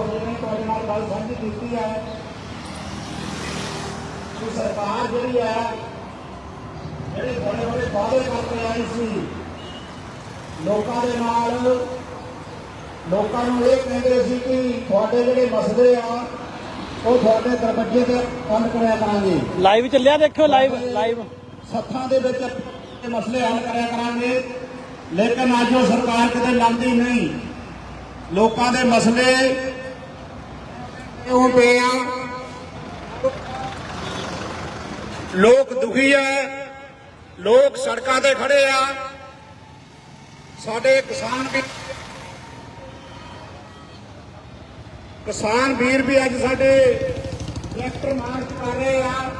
ਬਾਬੂ ਜੀ ਨੇ ਤੁਹਾਡੇ ਨਾਲ ਗੱਲ ਸਾਂਝੀ ਕੀਤੀ ਹੈ। ਕਿ ਸਰਕਾਰ ਜਿਹੜੀ ਹੈ ਜਿਹੜੇ ਬੜੇ ਬੜੇ ਵਾਅਦੇ ਕਰਕੇ ਆਈ ਸੀ ਲੋਕਾਂ ਦੇ ਨਾਲ ਲੋਕਾਂ ਨੂੰ ਇਹ ਕਹਿੰਦੇ ਸੀ ਕਿ ਤੁਹਾਡੇ ਜਿਹੜੇ ਮਸਲੇ ਆ ਉਹ ਤੁਹਾਡੇ ਦਰਵਾਜ਼ੇ ਤੇ ਹੱਲ ਕਰਿਆ ਕਰਾਂਗੇ। ਲਾਈਵ ਚੱਲਿਆ ਦੇਖਿਓ ਲਾਈਵ ਲਾਈਵ ਸੱਥਾਂ ਦੇ ਵਿੱਚ ਇਹ ਮਸਲੇ ਹੱਲ ਕਰਿਆ ਕਰਾਂਗੇ। ਲੇਕਿਨ ਅੱਜ ਉਹ ਸਰਕਾਰ ਕਿਤੇ ਲੰਦੀ ਨਹੀਂ। ਲੋਕਾਂ ਦੇ ਮਸਲੇ ਕਿਉਂ ਪਏ ਆ? ਲੋਕ ਦੁਖੀ ਆ ਲੋਕ ਸੜਕਾਂ ਤੇ ਖੜੇ ਆ। ਸਾਡੇ ਕਿਸਾਨ ਵੀ ਕਿਸਾਨ ਵੀਰ ਵੀ ਅੱਜ ਸਾਡੇ ਟਰੈਕਟਰ ਮਾਰਚ ਕਰ ਰਹੇ ਆ।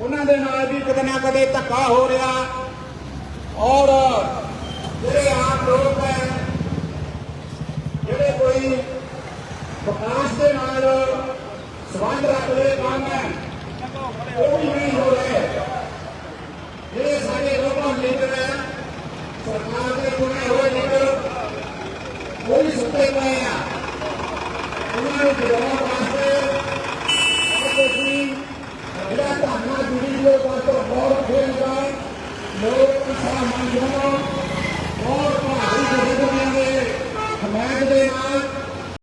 ਉਹਨਾਂ ਦੇ ਨਾਲ ਵੀ ਕਦੇ ਨਾ ਕਦੇ ਧੱਕਾ ਹੋ ਰਿਹਾ। ਔਰ ਜਿਹੜੇ ਆਮ ਲੋਕ ਹੈ ਜਿਹੜੇ ਕੋਈ ਵਿਕਾਸ ਦੇ ਨਾਲ ਸੰਬੰਧ ਰੱਖਦੇ ਕੰਮ ਹੈ ਉਹ ਵੀ ਨਹੀਂ ਹੋ ਰਹੇ। ਜਿਹੜੇ ਸਾਡੇ ਲੋਕਾਂ ਲੀਡਰ ਹੈ। ਸਰਕਾਰ ਦੇ ਚੁਣੇ ਹੋਏ ਲੀਡਰ। ਉਹ ਵੀ ਸੁੱਤੇ ਪਏ ਆ। ਉਹਨਾਂ ਨੂੰ ਜਵਾਬ